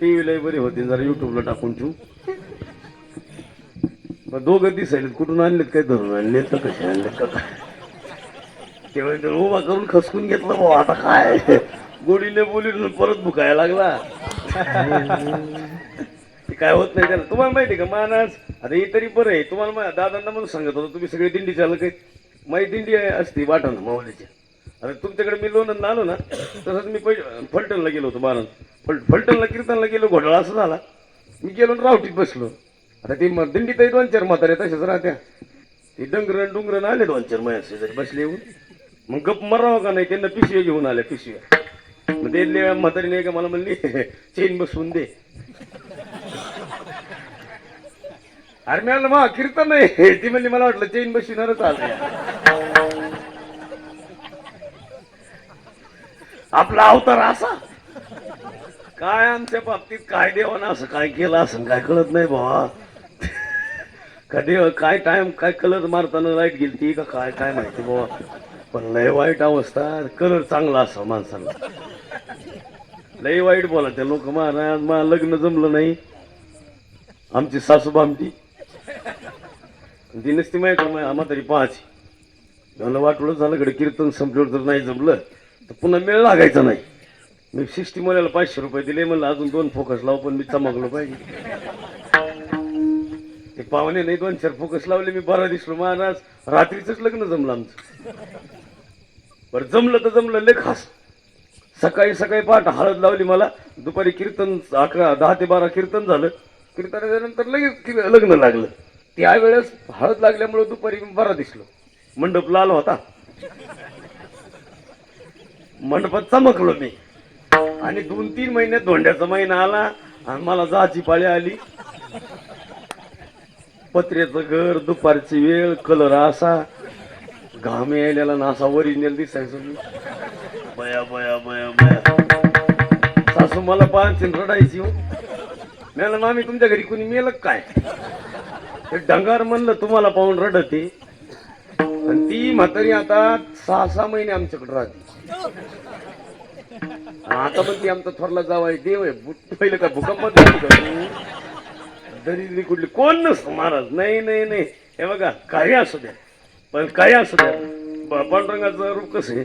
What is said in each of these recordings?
TV लय बरी होती जरा युट्यूबला टाकून ठेवू. मग दोघं दिसायलेत कुठून आणलेत काय धरून आणले तर कसे आणलेत का काय? तेव्हा तर उभा करून खसकून घेतलं भाऊ आता काय? गोडीने बोली परत भुकायला लागला. ते काय होत नाही त्याला. तुम्हाला माहिती आहे का मानस? आता हे तरी बरं आहे. तुम्हाला मा- दादांना म्हणून सांगत होतो तुम्ही सगळे दिंडी चालक आहे माहिती दिंडी असती वाटण माऊलीची अरे तुमच्याकडे मी लोणंद आलो ना तसंच मी पहिले फलटणला गेलो होतो बारण फल फलटणला कीर्तनला गेलो घोडाळा असं झाला. मी गेलो रावटीत बसलो. आता ते दिंडीत दोन चार म्हातारे तसेच राहत्या. ते डंगरण डुंगरण आले दोन चार महिन्यात बसले येऊन. मग गप मरावं का नाही त्यांना पिशव्या घेऊन आल्या पिशव्या. मग ते म्हातारीने का मला म्हणली चेन बसवून दे. अरे मी आलं मग कीर्तन नाही ती म्हणली मला वाटलं चेन बसविणारच आज आपला अवतार असा. काय आमच्या बाबतीत काय देवान असं काय केलं असं काय कळत नाही भावा कधी काय टाइम काय कलर मारताना लाइट गेलती का काय काय माहिती बाबा पण लय वाईट अवस्था कलर चांगला असा माणसाला. लय वाईट बोला त्या लोक महाराज मला लग्न जमलं नाही. आमची सासूबा आमची ती नसती माहिती म्हातारी पाहायची. मला वाटलं झालं कडे कीर्तन संपल्यावर तर नाही जमलं तर पुन्हा मेळ लागायचा नाही. मी सिस्टी मोल्याला पाचशे रुपये दिले म्हणलं अजून दोन फोकस लाव पण मी चमकलो पाहिजे. ते पाहुणे नाही दोन चार फोकस लावले मी बरा दिसलो. महाराज रात्रीचंच लग्न जमलं आमचं. बरं जमलं तर जमलं लय खास. सकाळी सकाळी पहाट हळद लावली मला. दुपारी कीर्तन अकरा दहा ते बारा कीर्तन झालं. कीर्तनाच्या नंतर लगेच लग्न लागलं. त्यावेळेस हळद लागल्यामुळं दुपारी मी बरा दिसलो. मंडप लाल होता. मंडपात चमकलो मी. आणि दोन तीन महिन्यात धोंड्याचा महिना आला आणि मला जाची पाळी आली. पत्र्याचं घर दुपारची वेळ कलर असा. घाम यायला ना असा ओरिजिनल दिसायचो मी बया बया बया बया. सासू मला पाहून रडायची हो. मला मामी तुमच्या घरी कोणी मेलं काय? ते डंगार म्हणलं तुम्हाला पाहून रडते. आणि ती म्हातारी आता सहा सहा महिने आमच्याकडे राहते. आता पण ती आमचा थोरला जावाय देव आहे. भूत- पहिलं काय भूकंपात का दरिद्री कुठली कोण नसतो महाराज? नाही नाही नाही. हे बघा काही असू द्या. पण काही असू द्या. ब- पांडुरंगाचं रूप कसं आहे?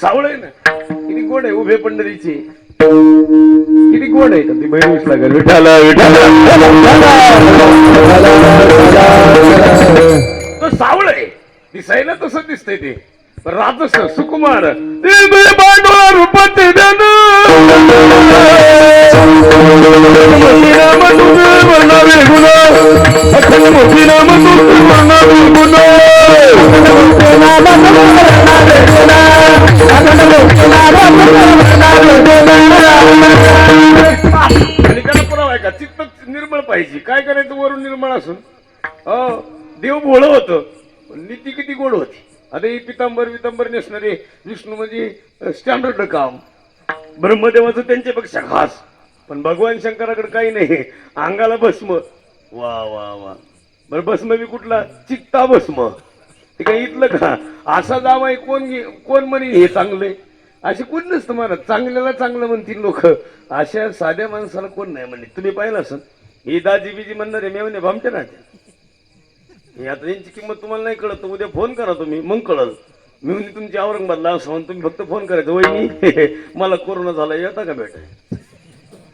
सावळ आहे ना? किती गोड आहे उभे पंढरीचे. किती गोड आहे. का ती बहिणीच लागेल विठाला तो सावळ आहे. दिसायला तसं दिसतंय ते. राजस सुकुमार ते बे पांडुरा रूपात ते नाम तुझे वर्णावे गुण. अखंड नाम तुझे आता पितांबर नेसणारे विष्णू म्हणजे स्टँडर्ड काम. ब्रह्मदेवाचं त्यांच्यापेक्षा खास. पण भगवान शंकराकडे काही नाही. अंगाला भस्म. वा वा वा. बरं भस्म बी कुठला? चित्ता भस्म. ते काय इथलं का? असा जावाय कोण कोण म्हणे हे चांगले असे कोण नसतं मला चांगल्याला चांगलं म्हणतील लोक. अशा साध्या माणसाला कोण नाही म्हणले. तुम्ही पाहिलं असं ही दाजी बिजी म्हणणारे मी म्हणे भामटे ना आता यांची किंमत तुम्हाला नाही कळत उद्या फोन करा तुम्ही मग कळल. मी म्हणजे तुमची औरंगाबादला असं म्हणून तुम्ही फक्त फोन करायचं. वहिनी मला कोरोना झाला येता का भेटाय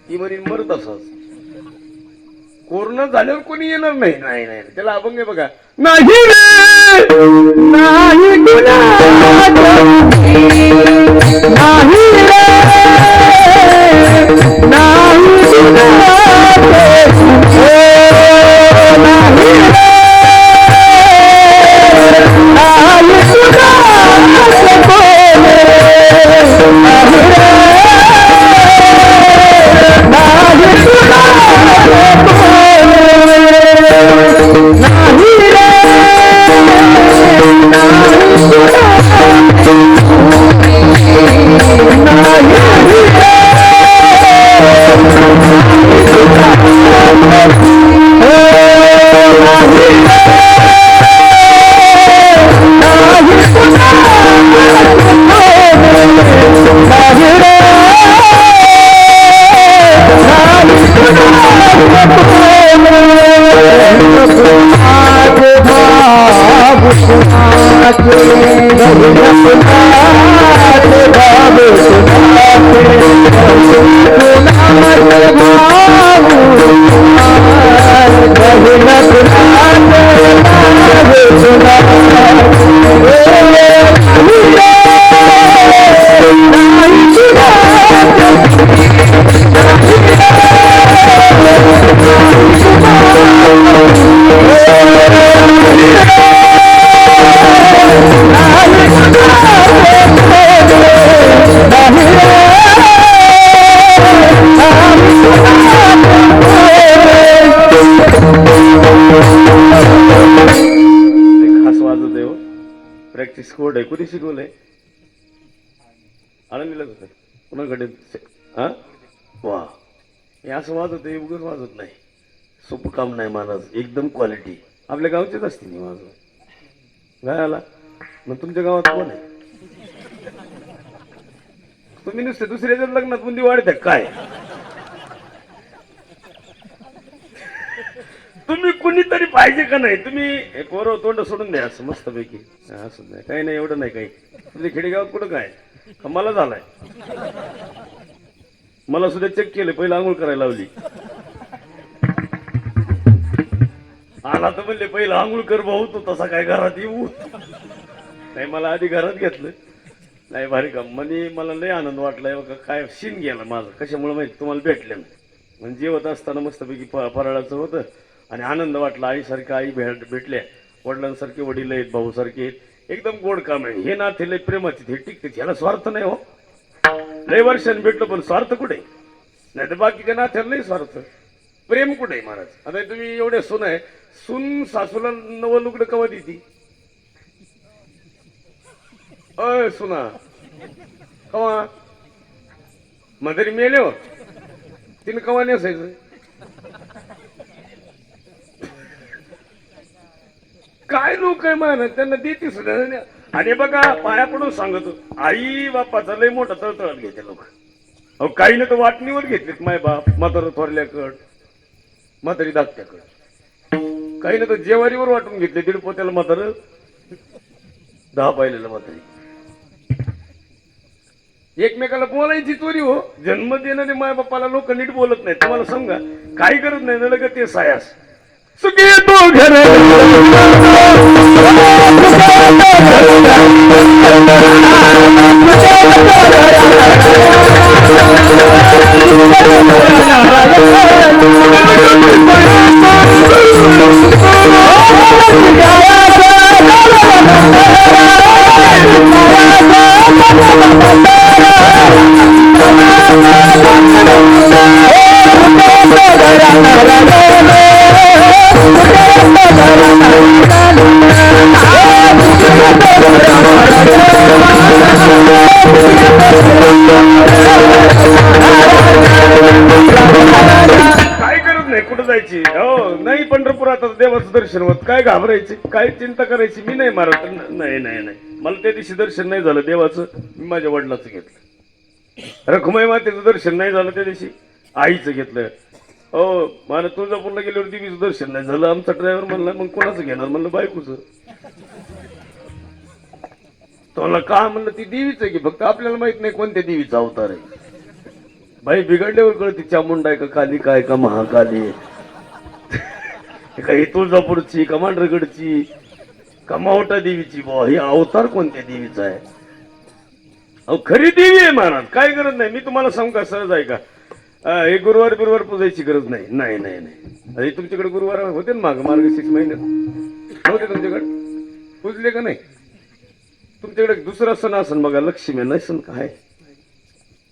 ती म्हणे मरत असंच कोरोना झाल्यावर कोणी येणार नाही? नाही नाही त्याला अभंग आहे बघा. नाही नाही नाही रे! नाही Amen. हो, कोड आहे. कुणी शिकवलंय आळंदीलाच होतं. कुणाकडे? हा? वा. हे असं वाजत आहे उगच वाजत नाही. सोपं काम नाही महाराज एकदम क्वालिटी आपल्या गावचेच असते मी माझं काय आला? मग तुमच्या गावात कोण आहे? तुम्ही नुसते दुसऱ्याच्या लग्नात बुंदी वाढत्या काय? तुम्ही कुणीतरी पाहिजे का नाही? तुम्ही कोरव तोंड सोडून द्या असं मस्तपैकी. पैकी असं नाही. काही नाही एवढं नाही काही. तुझ्या खेडेगावात कुठं काय? मला झालाय. मला सुद्धा चेक केलं पहिलं आंघोळ करायला लावली. आला तर म्हणले पहिलं आंघोळ कर भाऊ तू तसा काय घरात येऊ? नाही मला आधी घरात घेतलं. नाही भारी काम. म्हणे मला लय आनंद वाटलाय बघा काय शिन गेला माझं. कशामुळे माहिती तुम्हाला भेटलं म्हणजे जेवत असताना मस्तपैकी प फराळाचं होतं. आणि आनंद वाटला आईसारखी आई भेट भेटल्या. वडिलांसारखे वडील आहेत भाऊसारखे आहेत. एकदम गोड काम आहे. हे नाते लय प्रेमाचे हे टिकते ह्याला स्वार्थ नाही हो. लय वर्षांनी भेटलो पण स्वार्थ कुठे? नाही तर बाकीच्या नात्याला नाही स्वार्थ. प्रेम कुठे आहे महाराज? आता तुम्ही एवढे सून आहे. सून सासूला नवं लुगडं कवा देती? अय सुना. कवा? म्हातारी मेले हो. तिने कवा नेसायचं? काय लोक आहे मान? त्यांना देते सुद्धा आणि बघा पाया पडून सांगतो आई बापाचा लय मोठा तळतळ घेते लोक. अहो काही ना तर वाटणीवर घेतलेत माय बाप म्हातार थोरल्याकड म्हातारी धाकट्याकड काही ना तर जेवारीवर वाटून घेतले दीड पोत्याला म्हातार दहा पाहिलेलं म्हातारी एकमेकाला बोलायची चोरी हो. जन्म देणारे माय बापाला लोक नीट बोलत नाही तुम्हाला सांगा काही करत नाही ना लगेच ते सायास. सुखी तो घर काय करत नाही कुठं जायची? हो नाही पंढरपुरात आता देवाचं दर्शन होत. काय घाबरायचे? काय चिंता करायची? मी नाही मारत. नाही नाही नाही. मला त्या दिवशी दर्शन नाही झालं देवाचं. मी माझ्या वडिलाचं घेतलं. रखुमाई मातेचं दर्शन नाही झालं त्या दिवशी. आईचं घेतलं. हो मला तुळजापूरला गेल्यावर दिवीचं दर्शन नाही झालं. आमचा ड्रायव्हर म्हणला मग कोणाचं घेणार? म्हणलं बायकोचं. तुला का म्हणलं ती देवीच आहे की फक्त आपल्याला माहीत नाही कोणत्या देवीचा अवतार आहे. बाई बिघडल्यावर कळते चामुंडा आहे का काली काय का महाकाली का ही तुळजापूरची का मांढरगडची का मावटा देवीची बुवा ही अवतार कोणत्या देवीचा आहे? अहो खरी देवी आहे महाराज काय गरज नाही. मी तुम्हाला सांगू का सहज आहे का हे गुरुवार बिरुवार पूजायची गरज नाही. नाही नाही नाही. अरे तुमच्याकडे गुरुवार होते ना माग मार्ग सिक्स महिन्यात? होते तुमच्याकडे? पूजले का नाही? तुमच्याकडे दुसरा सण असन बघा लक्ष्मी. नाही सण काय?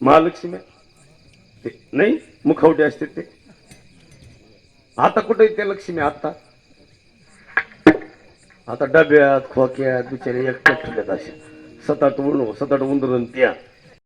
महालक्ष्मी? ते नाही? मुखवटे असते ते. आता कुठे ते लक्ष्मी? आता? आता डब्यात खोक्यात बिचारे एकट्यात ठेवल्यात अशा सताट उण सताट उंदरून त्या.